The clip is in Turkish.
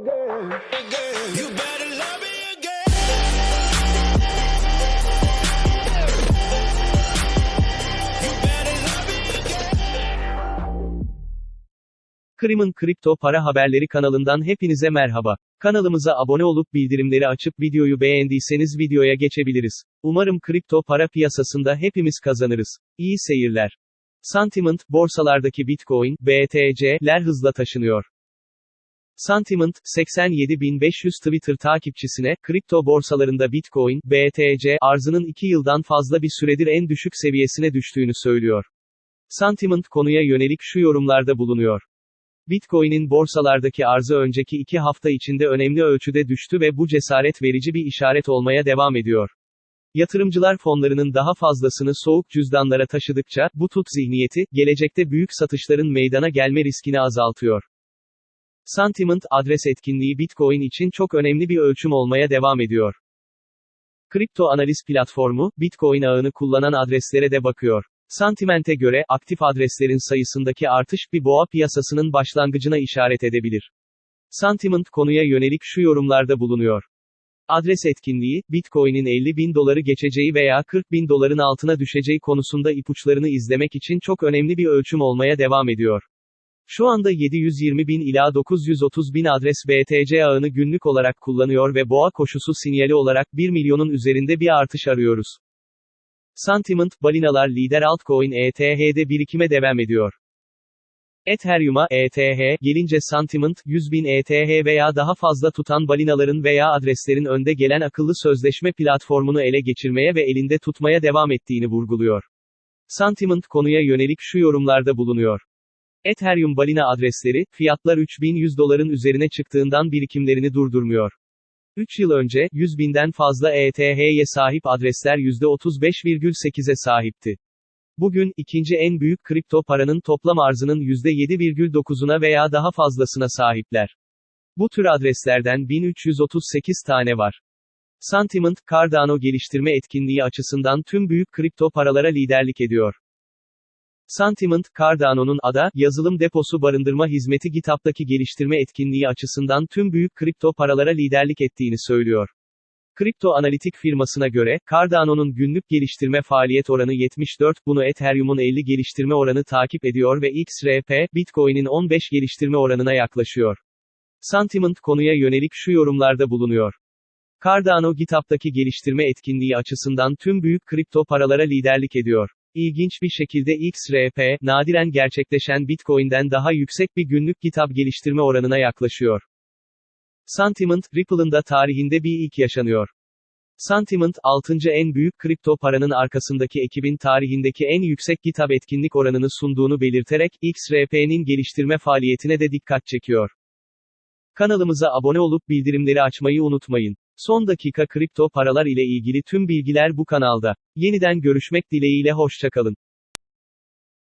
again. Krim'in kripto para haberleri kanalından hepinize merhaba. Kanalımıza abone olup bildirimleri açıp videoyu beğendiyseniz videoya geçebiliriz. Umarım kripto para piyasasında hepimiz kazanırız. İyi seyirler. Sentiment, borsalardaki Bitcoin, BTC'ler hızla taşınıyor. Sentiment, 87.500 Twitter takipçisine, kripto borsalarında Bitcoin, BTC, arzının 2 yıldan fazla bir süredir en düşük seviyesine düştüğünü söylüyor. Sentiment konuya yönelik şu yorumlarda bulunuyor. Bitcoin'in borsalardaki arzı önceki iki hafta içinde önemli ölçüde düştü ve bu cesaret verici bir işaret olmaya devam ediyor. Yatırımcılar fonlarının daha fazlasını soğuk cüzdanlara taşıdıkça, bu tut zihniyeti, gelecekte büyük satışların meydana gelme riskini azaltıyor. Sentiment adres etkinliği Bitcoin için çok önemli bir ölçüm olmaya devam ediyor. Kripto analiz platformu, Bitcoin ağını kullanan adreslere de bakıyor. Sentiment'e göre, aktif adreslerin sayısındaki artış bir boğa piyasasının başlangıcına işaret edebilir. Sentiment konuya yönelik şu yorumlarda bulunuyor. Adres etkinliği, Bitcoin'in 50 bin doları geçeceği veya 40 bin doların altına düşeceği konusunda ipuçlarını izlemek için çok önemli bir ölçüm olmaya devam ediyor. Şu anda 720 bin ila 930 bin adres BTC ağını günlük olarak kullanıyor ve boğa koşusu sinyali olarak 1 milyonun üzerinde bir artış arıyoruz. Sentiment, balinalar lider altcoin ETH'de birikime devam ediyor. Ethereum'a ETH gelince Sentiment, 100 bin ETH veya daha fazla tutan balinaların veya adreslerin önde gelen akıllı sözleşme platformunu ele geçirmeye ve elinde tutmaya devam ettiğini vurguluyor. Sentiment konuya yönelik şu yorumlarda bulunuyor. Ethereum balina adresleri, fiyatlar 3100 doların üzerine çıktığından birikimlerini durdurmuyor. 3 yıl önce, 100 binden fazla ETH'ye sahip adresler %35,8'e sahipti. Bugün, ikinci en büyük kripto paranın toplam arzının %7,9'una veya daha fazlasına sahipler. Bu tür adreslerden 1338 tane var. Sentiment, Cardano geliştirme etkinliği açısından tüm büyük kripto paralara liderlik ediyor. Sentiment, Cardano'nun ADA, yazılım deposu barındırma hizmeti GitHub'daki geliştirme etkinliği açısından tüm büyük kripto paralara liderlik ettiğini söylüyor. Kripto analitik firmasına göre, Cardano'nun günlük geliştirme faaliyet oranı 74, bunu Ethereum'un 50 geliştirme oranı takip ediyor ve XRP, Bitcoin'in 15 geliştirme oranına yaklaşıyor. Sentiment konuya yönelik şu yorumlarda bulunuyor. Cardano GitHub'daki geliştirme etkinliği açısından tüm büyük kripto paralara liderlik ediyor. İlginç bir şekilde XRP, nadiren gerçekleşen Bitcoin'den daha yüksek bir günlük GitHub geliştirme oranına yaklaşıyor. Sentiment, Ripple'ın da tarihinde bir ilk yaşanıyor. Sentiment, 6. en büyük kripto paranın arkasındaki ekibin tarihindeki en yüksek GitHub etkinlik oranını sunduğunu belirterek, XRP'nin geliştirme faaliyetine de dikkat çekiyor. Kanalımıza abone olup bildirimleri açmayı unutmayın. Son dakika kripto paralar ile ilgili tüm bilgiler bu kanalda. Yeniden görüşmek dileğiyle hoşçakalın.